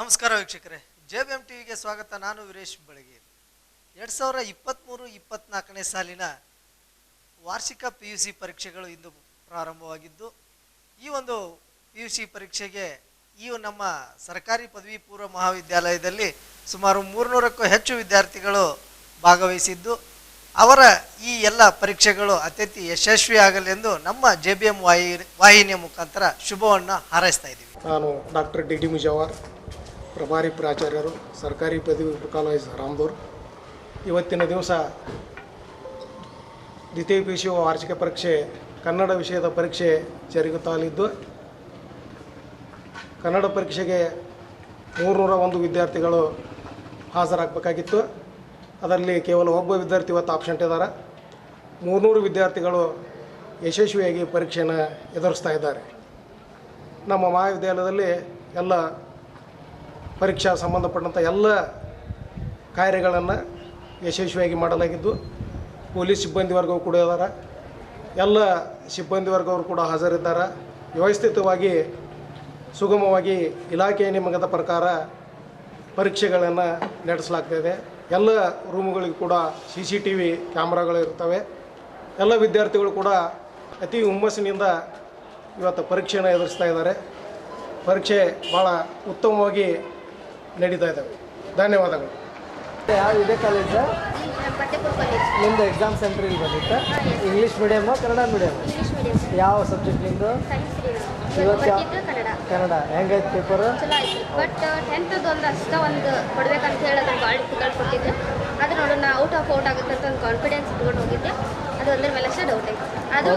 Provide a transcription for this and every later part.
ನಮಸ್ಕಾರ ವೀಕ್ಷಕರೇ. J B M ಟಿವಿಗೆ ಸ್ವಾಗತ. ನಾನು ವೀರೇಶ್ ಬೆಳಗೇರಿ ಎರಡು ಸಾವಿರ ಇಪ್ಪತ್ತ್ಮೂರು ಇಪ್ಪತ್ತ್ನಾಲ್ಕನೇ ಸಾಲಿನ ವಾರ್ಷಿಕ ಪಿ ಯು ಸಿ ಪರೀಕ್ಷೆಗಳು ಇಂದು ಪ್ರಾರಂಭವಾಗಿದ್ದು, ಈ ಒಂದು ಪಿ ಯು ಸಿ ಪರೀಕ್ಷೆಗೆ ಈ ನಮ್ಮ ಸರ್ಕಾರಿ ಪದವಿ ಪೂರ್ವ ಮಹಾವಿದ್ಯಾಲಯದಲ್ಲಿ ಸುಮಾರು ಮೂರುನೂರಕ್ಕೂ ಹೆಚ್ಚು ವಿದ್ಯಾರ್ಥಿಗಳು ಭಾಗವಹಿಸಿದ್ದು, ಅವರ ಈ ಎಲ್ಲ ಪರೀಕ್ಷೆಗಳು ಅತ್ಯಂತ ಯಶಸ್ವಿಯಾಗಲೆಂದು ನಮ್ಮ ಜೆ ಬಿ ಎಂ ವಾಹಿ, ವಾಹಿನಿಯ ಮುಖಾಂತರ ಶುಭವನ್ನು ಹಾರೈಸ್ತಾ ಇದ್ದೀವಿ. ನಾನು ಡಾಕ್ಟರ್ ಡಿ ಡಿ ಮುಜಾವರ್ ಪ್ರಭಾರಿ ಪ್ರಾಚಾರ್ಯರು, ಸರ್ಕಾರಿ ಪದವಿ ಕಾಲೇಜ್ ರಾಮದೂರ್. ಇವತ್ತಿನ ದಿವಸ ದ್ವಿತೀಯ ಪಿ ಯು ವಾರ್ಷಿಕ ಪರೀಕ್ಷೆ, ಕನ್ನಡ ವಿಷಯದ ಪರೀಕ್ಷೆ ಜರುಗುತ್ತಲಿದ್ದು, ಕನ್ನಡ ಪರೀಕ್ಷೆಗೆ ಮೂರುನೂರ ಒಂದು ವಿದ್ಯಾರ್ಥಿಗಳು ಹಾಜರಾಗಬೇಕಾಗಿತ್ತು. ಅದರಲ್ಲಿ ಕೇವಲ ಒಬ್ಬ ವಿದ್ಯಾರ್ಥಿ ಇವತ್ತು ಆಪ್ಷೆಂಟ್ ಇದ್ದಾರೆ. ಮೂರುನೂರು ವಿದ್ಯಾರ್ಥಿಗಳು ಯಶಸ್ವಿಯಾಗಿ ಪರೀಕ್ಷೆಯನ್ನು ಎದುರಿಸ್ತಾ ಇದ್ದಾರೆ. ನಮ್ಮ ಮಹಾವಿದ್ಯಾಲಯದಲ್ಲಿ ಎಲ್ಲ ಪರೀಕ್ಷಾ ಸಂಬಂಧಪಟ್ಟಂಥ ಎಲ್ಲ ಕಾರ್ಯಗಳನ್ನು ಯಶಸ್ವಿಯಾಗಿ ಮಾಡಲಾಗಿದ್ದು, ಪೊಲೀಸ್ ಸಿಬ್ಬಂದಿ ವರ್ಗವು ಕೂಡ ಇದ್ದಾರೆ ಎಲ್ಲ ಸಿಬ್ಬಂದಿ ವರ್ಗವರು ಕೂಡ ಹಾಜರಿದ್ದಾರೆ. ವ್ಯವಸ್ಥಿತವಾಗಿ, ಸುಗಮವಾಗಿ ಇಲಾಖೆಯ ನಿಮಗದ ಪ್ರಕಾರ ಪರೀಕ್ಷೆಗಳನ್ನು ನಡೆಸಲಾಗ್ತಾಯಿದೆ ಎಲ್ಲ ರೂಮುಗಳಿಗೂ ಕೂಡ ಸಿ ಸಿ ಟಿ ವಿ ಕ್ಯಾಮ್ರಾಗಳು ಇರ್ತವೆ. ಎಲ್ಲ ವಿದ್ಯಾರ್ಥಿಗಳು ಕೂಡ ಅತಿ ಹುಮ್ಮಸ್ಸಿನಿಂದ ಇವತ್ತು ಪರೀಕ್ಷೆಯನ್ನು ಎದುರಿಸ್ತಾ ಇದ್ದಾರೆ. ಪರೀಕ್ಷೆ ಭಾಳ ಉತ್ತಮವಾಗಿ ನಡೀತಾ ಇದ್ದಾವೆ. ಧನ್ಯವಾದಗಳು. ಯಾವ ಇದೆ ಕಾಲೇಜ್ ನಿಮ್ದು ಎಕ್ಸಾಮ್ ಸೆಂಟರ್ ಇಲ್ಲಿ ಬಂದಿತ್ತು? ಇಂಗ್ಲೀಷ್ ಮೀಡಿಯಮ್ ಕನ್ನಡ ಮೀಡಿಯಮ್ ಯಾವ ಸಬ್ಜೆಕ್ಟ್ ನಿಮ್ಮದು ಇವತ್ತು ಕನ್ನಡ. ಕನ್ನಡ. ಹೆಂಗೈತೆ ಪೇಪರ್ ಬಟ್ ಟೆಂತ್ದು ಒಂದು ಅಷ್ಟ ಒಂದು ಕೊಡ್ಬೇಕಂತ ಹೇಳಿ ಅದನ್ನ ಭಾಳ ಡಿಫಿಕಲ್ಟ್ ಕೊಟ್ಟಿದ್ದೆ. ಅದು ನೋಡೋಣ ಔಟ್ ಆಫ್ ಔಟ್ ಆಗುತ್ತೆ ಅಂತ ಒಂದು ಕಾನ್ಫಿಡೆನ್ಸ್ ಇಟ್ಕೊಂಡು ಹೋಗಿದ್ದೆ. ಅದು ಒಂದ್ರ ಮೇಲೆ ಅಷ್ಟೇ ಡೌಟ್ ಐತೆ ಅದು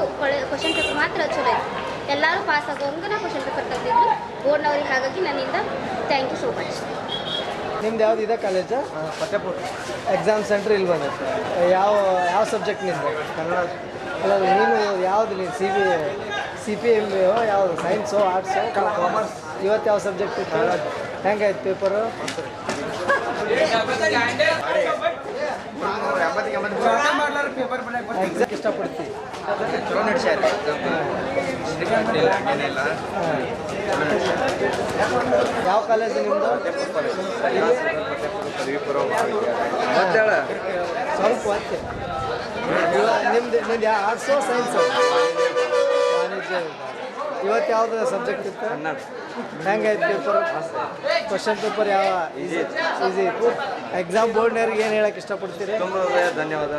ಕ್ವಶನ್ ಪೇಪರ್ ಮಾತ್ರ ಚಲೋ ಐತೆ ಎಲ್ಲರೂ ಪಾಸ್ ಆಗೋಂಗೆ ನಾವು ಕ್ವಶನ್ ಪೇಪರ್ ತೆಗೆದಿದ್ರು ಬೋರ್ಡ್ನವ್ರಿಗೆ ಹಾಗಾಗಿ ನನ್ನಿಂದ ಥ್ಯಾಂಕ್ ಯು ಸೋ ಮಚ್ ನಿಮ್ದು ಯಾವ್ದು ಇದೆ ಕಾಲೇಜ್ ಫತೇಪುರ್ ಎಕ್ಸಾಮ್ ಸೆಂಟರ್ ಇಲ್ಲಿ ಬಂದೈತೆ ಯಾವ ಯಾವ ಸಬ್ಜೆಕ್ಟ್ ನಿಂದು ಕನ್ನಡ ಅಲ್ಲ ನೀನು ಯಾವ್ದು ನೀನು C B C P M ಯಾವುದು ಸೈನ್ಸು ಆರ್ಟ್ಸು ಕಾಮರ್ಸ್ ಇವತ್ತು ಯಾವ ಸಬ್ಜೆಕ್ಟ್ ಇತ್ತು ಹೆಂಗಾಯ್ತು ಪೇಪರು ಎಕ್ಸಾಮ್ ಇಷ್ಟಪಡ್ತಿ ಚಲೋ ನಡೆಸ್ಯಾರ ಏನಿಲ್ಲ ಯಾವ ಕಾಲೇಜ್ ನಿಮ್ಮದು ಸ್ವಲ್ಪ ನಿಮ್ದು ನಿಮ್ದು ಆರ್ಟ್ಸು ಸೈನ್ಸು ವಾಣಿಜ್ಯ ಇವತ್ತು ಯಾವ್ದು ಸಬ್ಜೆಕ್ಟ್ ಇತ್ತು? ಹೆಂಗಾಯ್ತು ಪೇಪರ್ ಕ್ವಶನ್ ಪೇಪರ್ ಯಾವ? ಈಸಿ ಈಸಿ ಇತ್ತು. ಎಕ್ಸಾಮ್ ಬೋರ್ಡ್ನವ್ರಿಗೆ ಏನು ಹೇಳಕ್ಕೆ ಇಷ್ಟಪಡ್ತೀರಿ? ತುಂಬ ಧನ್ಯವಾದ